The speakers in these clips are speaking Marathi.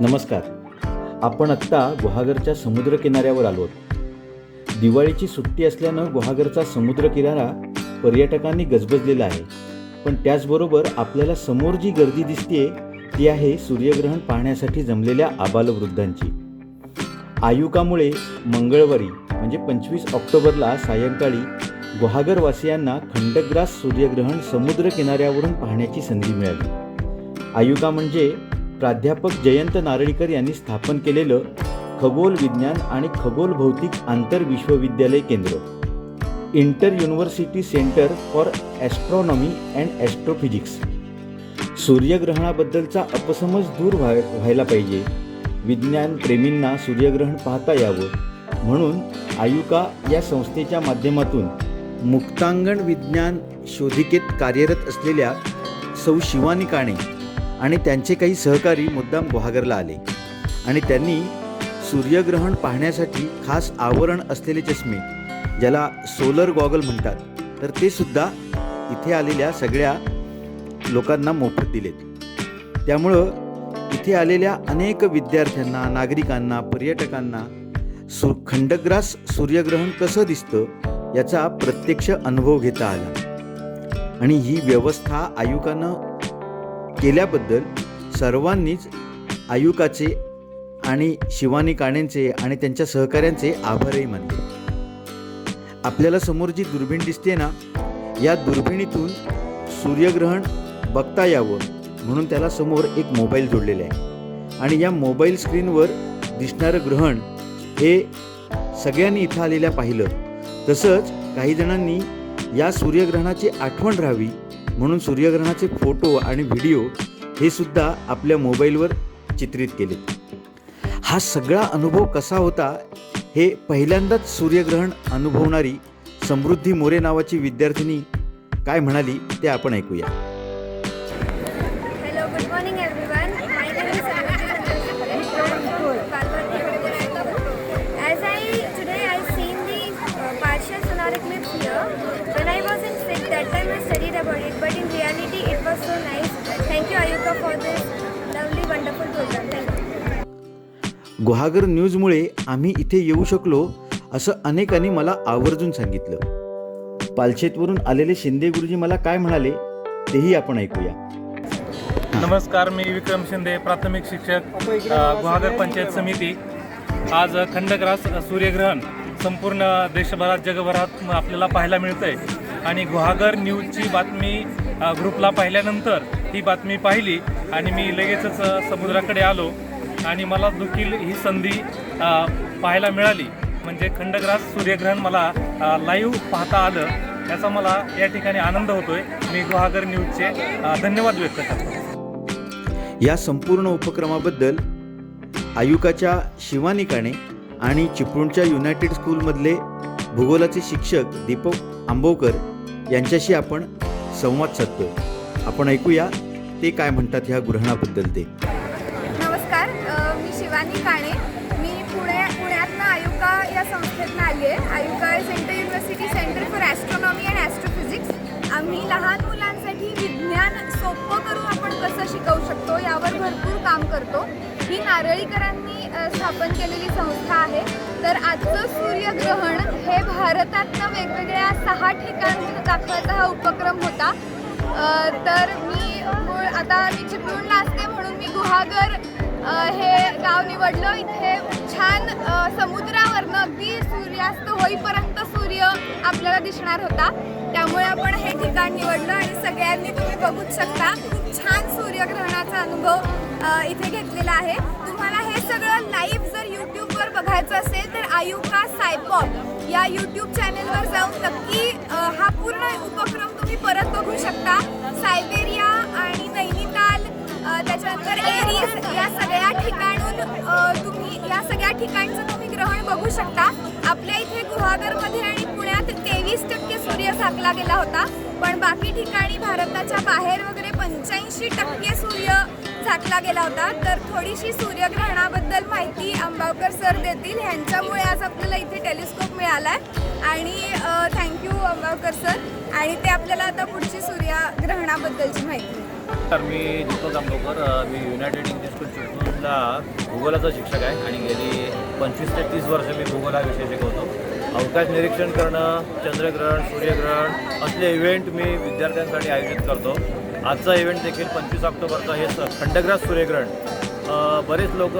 नमस्कार. आपण आत्ता गुहागरच्या समुद्रकिनाऱ्यावर आलोत. दिवाळीची सुट्टी असल्यानं गुहागरचा समुद्रकिनारा पर्यटकांनी गजबजलेला आहे. पण त्याचबरोबर आपल्याला समोर जी गर्दी दिसते ती आहे सूर्यग्रहण पाहण्यासाठी जमलेल्या आबालवृद्धांची. आयुकामुळे मंगळवारी म्हणजे पंचवीस ऑक्टोबरला सायंकाळी गुहागरवासियांना खंडग्रास सूर्यग्रहण समुद्र किनाऱ्यावरून पाहण्याची संधी मिळाली. आयुका म्हणजे प्राध्यापक जयंत नारळीकर यांनी स्थापन केलेलं खगोल विज्ञान आणि खगोल भौतिक आंतर विश्वविद्यालय केंद्र. Inter university centre for astronomy and astrophysics. सूर्यग्रहणाबद्दलचा अपसमज दूर व्हाय व्हायला पाहिजे. विज्ञान प्रेमींना सूर्यग्रहण पाहता यावं. म्हणून आयुका या संस्थेच्या माध्यमातून मुक्तांगण विज्ञान शोधिकेत कार्यरत असलेल्या सौ शिवानी काणे आणि त्यांचे काही सहकारी मुद्दाम गुहागरला आले. आणि त्यांनी सूर्यग्रहण पाहण्यासाठी खास आवरण असलेले चष्मे ज्याला सोलर गॉगल म्हणतात तर ते सुद्धा इथे आलेल्या सगळ्या लोकांना मोफत दिलेत. त्यामुळं इथे आलेल्या अनेक विद्यार्थ्यांना नागरिकांना पर्यटकांना सु खंडग्रास सूर्यग्रहण कसं दिसतं याचा प्रत्यक्ष अनुभव घेता आला. आणि ही व्यवस्था आयुकानं केल्याबद्दल सर्वांनीच आयुकाचे आणि शिवानी काणेंचे आणि त्यांच्या सहकाऱ्यांचे आभारही मानले. आपल्याला समोर जी दुर्बीण दिसते ना या दुर्बिणीतून सूर्यग्रहण बघता यावं म्हणून त्याला समोर एक मोबाईल जोडलेला आहे. आणि या मोबाईल स्क्रीनवर दिसणारं ग्रहण हे सगळ्यांनी इथं आलेल्या पाहिलं. तसंच काही जणांनी या सूर्यग्रहणाची आठवण राहावी म्हणून सूर्यग्रहणाचे फोटो आणि व्हिडिओ हे सुद्धा आपल्या मोबाईलवर चित्रित केले. हा सगळा अनुभव कसा होता हे पहिल्यांदाच सूर्यग्रहण अनुभवणारी समृद्धी मोरे नावाची विद्यार्थिनी काय म्हणाली ते आपण ऐकूया. Nice. Thank you Ayuka for this lovely, wonderful program. Thank you. Guhagar न्यूजमुळे आम्ही इथे येऊ शकलो असं अनेकांनी मला आवर्जून सांगितलं पालशेतवरून आलेले शिंदे गुरुजी मला काय म्हणाले तेही आपण ऐकूया नमस्कार मी विक्रम शिंदे प्राथमिक शिक्षक गुहागर पंचायत समिती आज खंडग्रास सूर्यग्रहण संपूर्ण देशभरात जगभरात आपल्याला पाहायला मिळतंय आणि गुहागर न्यूजची बातमी ग्रुपला पाहिल्यानंतर ही बातमी पाहिली आणि मी लगेचच समुद्राकडे आलो आणि मला देखील ही संधी पाहायला मिळाली. म्हणजे खंडग्रास सूर्यग्रहण मला लाईव्ह पाहता आलं. याचा मला या ठिकाणी आनंद होतोय. मी गुहागर न्यूजचे धन्यवाद व्यक्त करतो. या संपूर्ण उपक्रमाबद्दल आयुकाच्या शिवानी काणे आणि चिपळूणच्या युनायटेड स्कूलमधले भूगोलाचे शिक्षक दीपक आंबोकर यांच्याशी आपण संवाद साधतोय. आपण ऐकूया ते काय म्हणतात ह्या ग्रहणाबद्दल ते. नमस्कार मी शिवानी काणे. मी पुणे पुण्यातनं आयुका या संस्थेतनं आली आहे IUCAA is inter university centre for astronomy and astrophysics आम्ही लहान मुलांसाठी विज्ञान सोपं करून आपण कसं शिकवू शकतो यावर भरपूर काम करतो. ही नारळीकरांनी स्थापन केलेली संस्था आहे. तर आजचं सूर्यग्रहण हे भारतातनं वेगवेगळ्या सहा ठिकाण दाखवायचा हा उपक्रम होता. तर मी मूळ आता मी चिपळूणला असते म्हणून मी गुहागर हे गाव निवडलं. इथे छान समुद्रावरनं अगदी सूर्यास्त होईपर्यंत सूर्य आपल्याला दिसणार होता. त्यामुळे आपण हे ठिकाण निवडलं आणि सगळ्यांनी तुम्ही बघूच शकता. खूप छान सूर्यग्रहणाचा अनुभव इथे घेतलेला आहे. तुम्हाला हे सगळं लाईव्ह बघायचं असेल तर आयुका सायपॉप या यूट्यूब चॅनेलवर जाऊन नक्की हा पूर्ण उपक्रम तुम्ही परत बघू शकता. सायबेरिया आणि नैनिताल त्याच्यानंतर एरीज या सगळ्या ठिकाणून तुम्ही या सगळ्या ठिकाणचं तुम्ही ग्रहण बघू शकता. आपल्या इथे गुहागरमध्ये आणि पुण्यात तेवीस टक्के सूर्य झाकला गेला होता. पण बाकी ठिकाणी भारताच्या बाहेर वगैरे पंच्याऐंशी झाकला गेला होता. तर थोडीशी सूर्यग्रहणाबद्दल माहिती आंबावकर सर देतील. ह्यांच्यामुळे आज आपल्याला इथे टेलिस्कोप मिळाला आहे आणि थँक्यू आंबावकर सर. आणि ते आपल्याला आता पुढची सूर्यग्रहणाबद्दलची माहिती तर मी दीपक आंबावकर मी युनायटेड इंग्लिश स्कूल चिपळूणला भूगोलाचा शिक्षक आहे. आणि गेली पंचवीस ते तीस वर्ष मी भूगोला विषय शिकवतो. अवकाश निरीक्षण करणं चंद्रग्रहण सूर्यग्रहण असले इव्हेंट मी विद्यार्थ्यांसाठी आयोजित करतो. आजचा इव्हेंट देखील पंचवीस ऑक्टोबरचा हे खंडग्रास सूर्यग्रहण. बरेच लोक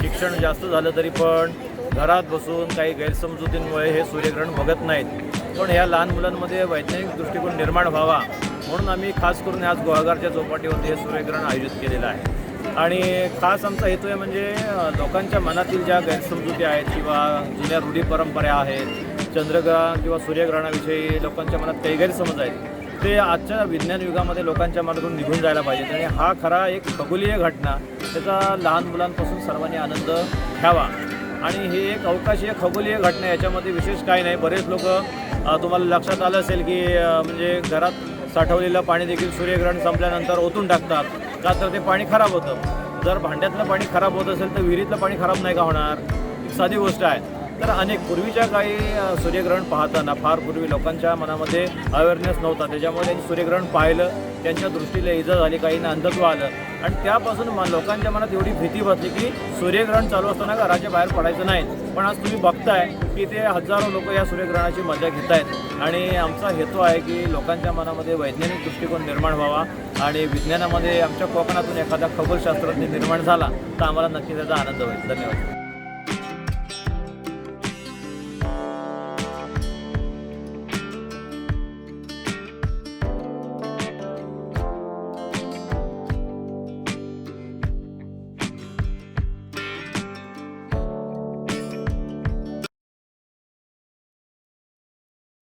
शिक्षण जास्त झालं तरी पण घरात बसून काही गैरसमजुतींमुळे हे सूर्यग्रहण बघत नाहीत. पण ह्या लहान मुलांमध्ये वैज्ञानिक दृष्टिकोन निर्माण व्हावा म्हणून आम्ही खास करून आज गुहागरच्या चौपाटीवरती हे सूर्यग्रहण आयोजित केलेलं आहे. आणि खास आमचा हेतू आहे म्हणजे लोकांच्या मनातील ज्या गैरसमजुती आहेत किंवा जुन्या रूढी परंपरा आहेत चंद्रग्रहण किंवा सूर्यग्रहणाविषयी लोकांच्या मनात काही गैरसमज आहेत ते आजच्या विज्ञान युगामध्ये लोकांच्या मनातून निघून जायला पाहिजेत. आणि हा खरा एक खगोलीय घटना त्याचा लहान मुलांपासून सर्वांनी आनंद घ्यावा. आणि ही एक अवकाशीय खगोलीय घटना याच्यामध्ये विशेष काही नाही. बरेच लोक तुम्हाला लक्षात आलं असेल की म्हणजे घरात साठवलेलं पाणी देखील सूर्यग्रहण संपल्यानंतर ओतून टाकतात. का तर ते पाणी खराब होतं. जर भांड्यातलं पाणी खराब होत असेल तर विहिरीतलं पाणी खराब नाही का होणार? एक साधी गोष्ट आहे. तर अनेक पूर्वीच्या काही सूर्यग्रहण पाहताना फार पूर्वी लोकांच्या मनामध्ये अवेअरनेस नव्हता. त्याच्यामुळे त्यांनी सूर्यग्रहण पाहिलं त्यांच्या दृष्टीला इजा झाली काहींना अंधत्व आलं. आणि त्यापासून म- लोकांच्या मनात एवढी भीती बसली की सूर्यग्रहण चालू असताना घराच्या बाहेर पडायचं नाही. पण आज तुम्ही बघताय की ते हजारो लोक या सूर्यग्रहणाची मजा घेत आहेत आणि आमचा हेतू आहे की लोकांच्या मनामध्ये वैज्ञानिक दृष्टिकोन निर्माण व्हावा. आणि विज्ञानामध्ये आमच्या कोकणातून एखादा खगोलशास्त्रज्ञ निर्माण झाला तर आम्हाला नक्की त्याचा आनंद होईल. धन्यवाद.